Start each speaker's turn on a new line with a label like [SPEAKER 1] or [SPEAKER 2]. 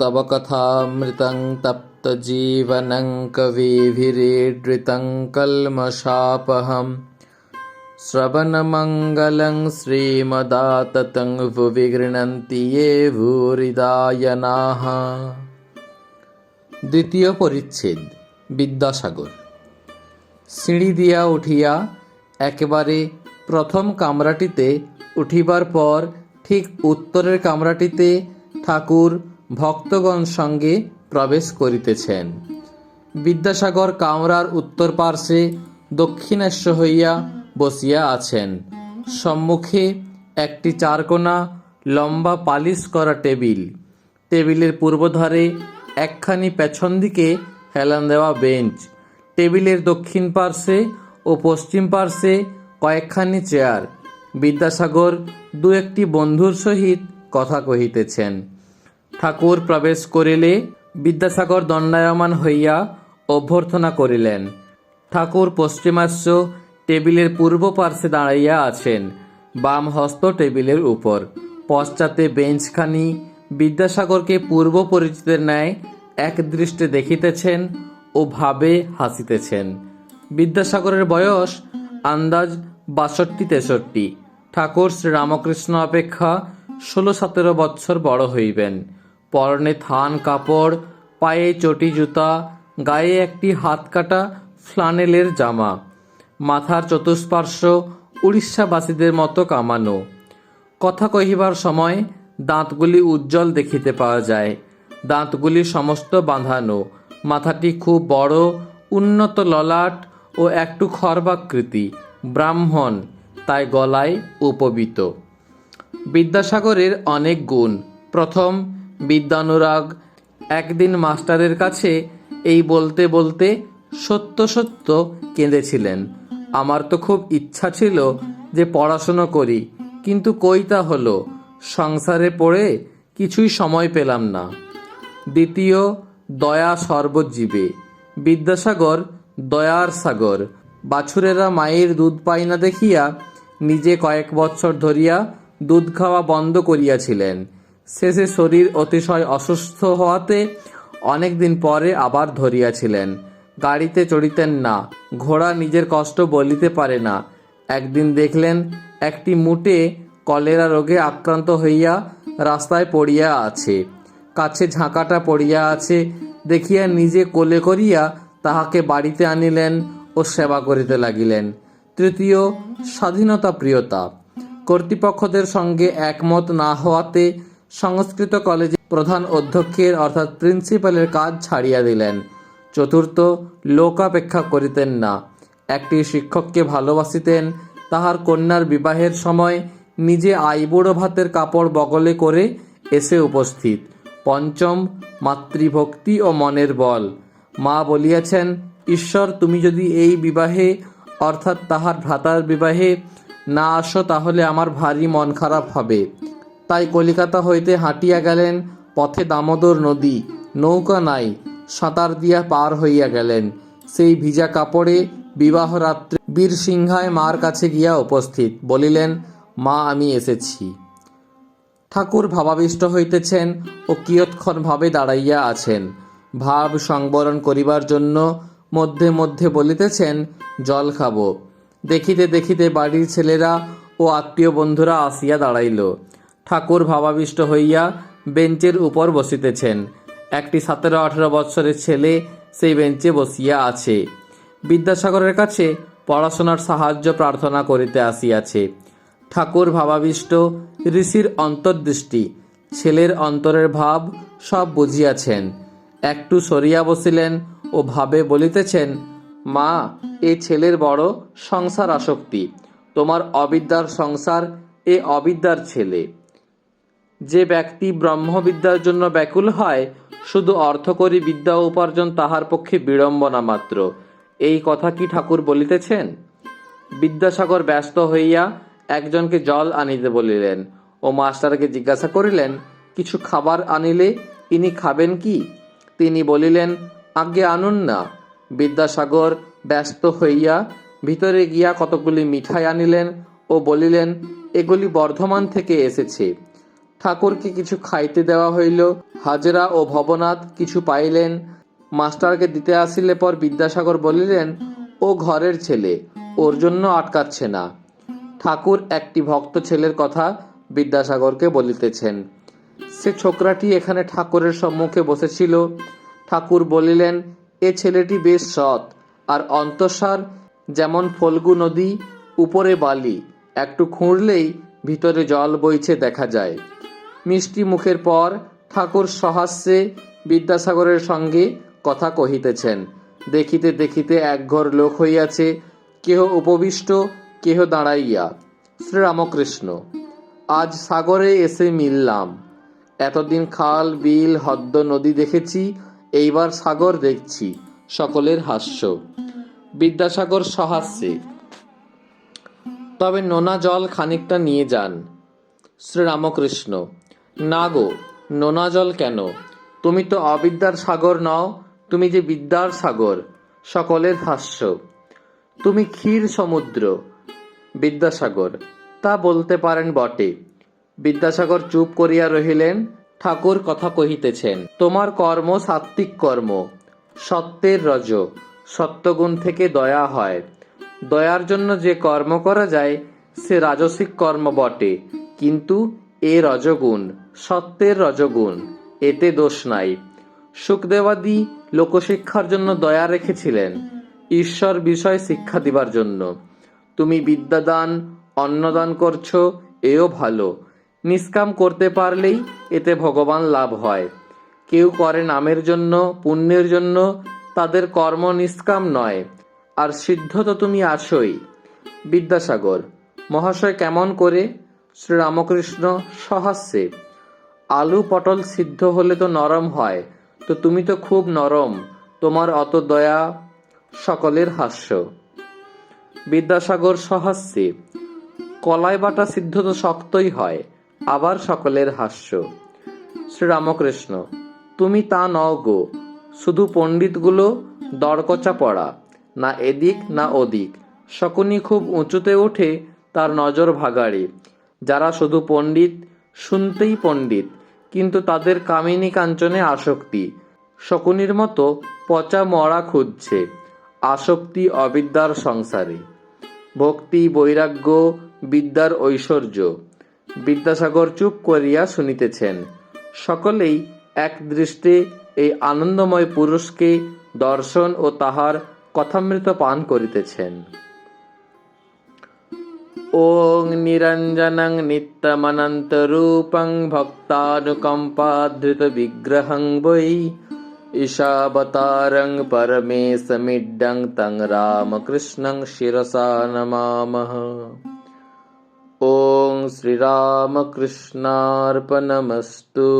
[SPEAKER 1] तव कथामृतं तप्तजीवनं कविभिरीडृतं कल्मषापहम् श्रवणमङ्गलं श्रीमदाततं भुवि गृह्णन्ति ये ভূরিদায়নাः দ্বিতীয় পরিচ্ছেদ বিদ্যাসাগর সিঁড়ি দিয়া উঠিয়া একেবারে প্রথম কামরাটিতে উঠিবার পর ঠিক উত্তরের কামরাটিতে ঠাকুর ভক্তগণ সঙ্গে প্রবেশ করিতেছেন। বিদ্যাসাগর কামরার উত্তর পার্শ্বে দক্ষিণাস্য হইয়া বসিয়া আছেন। সম্মুখে একটি চারকোনা লম্বা পালিশ করা টেবিল। টেবিলের পূর্বধারে একখানি পেছন দিকে হেলান দেওয়া বেঞ্চ। টেবিলের দক্ষিণ পার্শ্বে ও পশ্চিম পার্শ্বে কয়েকখানি চেয়ার। বিদ্যাসাগর দু একটি বন্ধুর সহিত কথা কহিতেছেন। ঠাকুর প্রবেশ করিলে বিদ্যাসাগর দণ্ডায়মান হইয়া অভ্যর্থনা করিলেন। ঠাকুর পশ্চিমাস্য টেবিলের পূর্ব পার্শ্বে দাঁড়াইয়া আছেন, বাম হস্ত টেবিলের উপর। পশ্চাতে বেঞ্চখানি বিদ্যাসাগরকে পূর্ব পরিচিতের ন্যায় এক দৃষ্টে দেখিতেছেন ও ভাবে হাসিতেছেন। বিদ্যাসাগরের বয়স আন্দাজ বাষট্টি তেষট্টি। ঠাকুর শ্রীরামকৃষ্ণ অপেক্ষা ষোলো সতেরো বৎসর বড় হইবেন। পরনে থান কাপড়, পায়ে চটি জুতা, গায়ে একটি হাত কাটা ফ্লানেলের জামা। মাথার চতুষ্পার্শ্ব উড়িষ্যাবাসীদের মতো কামানো। কথা কহিবার সময় দাঁতগুলি উজ্জ্বল দেখিতে পাওয়া যায়। দাঁতগুলি সমস্ত বাঁধানো। মাথাটি খুব বড়, উন্নত ললাট ও একটু খর্বাকৃতি, ব্রাহ্মণ, তাই গলায় উপবিত। বিদ্যাসাগরের অনেক গুণ। প্রথম বিদ্যানুরাগ একদিন মাস্টারের কাছে এই বলতে বলতে সত্য সত্য কেঁদেছিলেন। আমার তো খুব ইচ্ছা ছিল যে পড়াশুনো করি, কিন্তু কইতা হলো, সংসারে পড়ে কিছুই সময় পেলাম না। দ্বিতীয়, দয়া সর্বজীবে। বিদ্যাসাগর, দয়ার সাগর, বাছুরেরা মায়ের দুধ পায় না দেখিয়া নিজে কয়েক বৎসর ধরিয়া দুধ খাওয়া বন্ধ করিয়াছিলেন। শেষে শরীর অতিশয় অসুস্থ হওয়াতে অনেকদিন পরে আবার ধরিয়াছিলেন। গাড়িতে চড়িতেন না, ঘোড়া নিজের কষ্ট বলিতে পারে না। একদিন দেখলেন, একটি মুটে কলেরা রোগে আক্রান্ত হইয়া রাস্তায় পড়িয়া আছে। কাছে ঝাঁকাটা পড়িয়া আছে, দেখিয়া নিজে কোলে করিয়া তাহাকে বাড়িতে আনিলেন ও সেবা করিতে লাগিলেন। তৃতীয়, স্বাধীনতা প্রিয়তা। কর্তৃপক্ষদের সঙ্গে একমত না হওয়াতে সংস্কৃত কলেজে প্রধান অধ্যক্ষের অর্থাৎ প্রিন্সিপালের কাজ ছাড়িয়া দিলেন। চতুর্থ, লোকাপেক্ষা করিতেন না। একটি শিক্ষককে ভালোবাসিতেন, তাহার কন্যার বিবাহের সময় নিজে আইবুড়ো ভাতের কাপড় বগলে করে এসে উপস্থিত। পঞ্চম, মাতৃভক্তি ও মনের বল। মা বলিয়াছেন, ঈশ্বর, তুমি যদি এই বিবাহে, অর্থাৎ তাহার ভ্রাতার বিবাহে, না আসো তাহলে আমার ভারী মন খারাপ হবে। তাই কলিকাতা হইতে হাঁটিয়া গেলেন পথে দামোদর নদী, নৌকা নাই, সাঁতার দিয়া পার হইয়া গেলেন। সেই ভিজা কাপড়ে বিবাহ রাত্রে বীর সিংহায় মার কাছে গিয়া উপস্থিত, বলিলেন, মা, আমি এসেছি। ঠাকুর ভাবাবিষ্ট হইতেছেন ও কিয়ৎক্ষণ ভাবে দাঁড়াইয়া আছেন। ভাব সংবরণ করিবার জন্য মধ্যে মধ্যে বলিতেছেন, জল খাব। দেখিতে দেখিতে বাড়ির ছেলেরা ও আত্মীয় বন্ধুরা আসিয়া দাঁড়াইল। ঠাকুর ভাবাবিষ্ট হইয়া বেঞ্চের উপর বসিতেছেন। একটি সতেরো আঠেরো বৎসরের ছেলে সেই বেঞ্চে বসিয়া আছে। বিদ্যাসাগরের কাছে পড়াশোনার সাহায্য প্রার্থনা করিতে আসিয়াছে। ঠাকুর ভাবাবিষ্ট ঋষির অন্তর্দৃষ্টি, ছেলের অন্তরের ভাব সব বুঝিয়াছেন। একটু সরিয়া বসিলেন ও ভাবে বলিতেছেন, মা, এ ছেলের বড় সংসার আসক্তি। তোমার অবিদ্যার সংসার এ অবিদ্যার ছেলে। যে ব্যক্তি ব্রহ্মবিদ্যার জন্য ব্যাকুল হয়, শুধু অর্থকরী বিদ্যা উপার্জন তাহার পক্ষে বিড়ম্বনা মাত্র। এই কথা কি ঠাকুর বলিতেছেন? বিদ্যাসাগর ব্যস্ত হইয়া একজনকে জল আনিতে বলিলেন, ও মাস্টারকে জিজ্ঞাসা করিলেন, কিছু খাবার আনিলে ইনি খাবেন কি? তিনি বলিলেন আগে আনুন না। বিদ্যাসাগর ব্যস্ত হইয়া ভিতরে গিয়া কতগুলি মিঠাই আনিলেন ও বলিলেন, এগুলি বর্ধমান থেকে এসেছে। ঠাকুরকে কিছু খাইতে দেওয়া হইল। হাজরা ও ভবনাথ কিছু পাইলেন। মাস্টারকে দিতে আসিলে পর বিদ্যাসাগর বলিলেন, ও ঘরের ছেলে, ওর জন্য আটকাচ্ছে না। ঠাকুর একটি ভক্ত ছেলের কথা বিদ্যাসাগরকে বলিতেছেন। সে ছোকরাটি এখানে ঠাকুরের সম্মুখে বসেছিল। ঠাকুর বলিলেন, এ ছেলেটি বেশ সৎ, আর অন্তঃসার যেমন ফল্গু নদী, উপরে বালি, একটু খুঁড়লেই ভিতরে জল বইছে দেখা যায়। মিষ্টি মুখের পর ঠাকুর সহাস্যে বিদ্যাসাগরের সঙ্গে কথা কহিতেছেন। দেখিতে দেখিতে একঘর লোক হইয়াছে, কেহ উপবিষ্ট, কেহ দাঁড়াইয়া। শ্রীরামকৃষ্ণ, আজ সাগরে এসে মিললাম। এতদিন খাল, বিল হদ্দ নদী দেখেছি, এইবার সাগর দেখছি, সকলের হাস্য। বিদ্যাসাগর সহাস্যে, তবে নোনা জল খানিকটা নিয়ে যান। শ্রীরামকৃষ্ণ না গো, নোনা জল কেন? তুমি তো অবিদ্যার সাগর নও, তুমি যে বিদ্যার সাগর, সকলের হাস্য। তুমি ক্ষীর সমুদ্র, বিদ্যাসাগর, তা বলতে পারেন বটে। বিদ্যাসাগর চুপ করিয়া রহিলেন, ঠাকুর কথা কহিতেছেন, তোমার কর্ম সাত্ত্বিক কর্ম, সত্যের রজ, সত্যগুণ থেকে দয়া হয়। দয়ার জন্য যে কর্ম করা যায়, সে রাজসিক কর্ম বটে। কিন্তু এ রজগুণ, সত্যের রজগুণ, এতে দোষ নাই। সুখদেবাদি লোকশিক্ষার জন্য দয়া রেখেছিলেন, ঈশ্বর বিষয় শিক্ষা দিবার জন্য। তুমি বিদ্যাদান, অন্নদান করছ, এও ভালো। নিষ্কাম করতে পারলেই এতে ভগবান লাভ হয়। কেউ করে নামের জন্য, পুণ্যের জন্য, তাদের কর্ম নিষ্কাম নয়। আর সিদ্ধ তো তুমি আসই বিদ্যাসাগর, মহাশয় কেমন করে শ্রীরামকৃষ্ণ সহাস্যে আলু পটল সিদ্ধ হলে তো নরম হয়, তো তুমি তো খুব নরম, তোমার অত দয়া সকলের হাস্য। বিদ্যাসাগর সহাস্যে কলাই বাটা সিদ্ধ তো শক্তই হয়, আবার সকলের হাস্য। শ্রীরামকৃষ্ণ, তুমি তা নও গো, শুধু পণ্ডিতগুলো দড়কচা পড়া, না এদিক না ওদিক, শকুনি খুব উঁচুতে ওঠে তার নজর ভাগাড়ে যারা শুধু পণ্ডিত, শুনতেই পণ্ডিত, কিন্তু তাদের কামিনী কাঞ্চনে আসক্তি। শকুনির মতো পচা মরা খুঁজছে, আসক্তি অবিদ্যার সংসারে। ভক্তি, বৈরাগ্য, বিদ্যার ঐশ্বর্য, বিদ্যাসাগর চুপ করিয়া শুনিতেছেন। সকলেই এক দৃষ্টে এই আনন্দময় পুরুষকে দর্শন ও তাহার কথামৃত পান করিতেছেন। ॐ निरञ्जनं नित्यमनन्तरूपं भक्तानुकम्पाधृतविग्रहं वै ईशावतारं परमेशमिड्डं तं रामकृष्णं शिरसा नमामः। ॐ श्रीरामकृष्णार्पणमस्तु।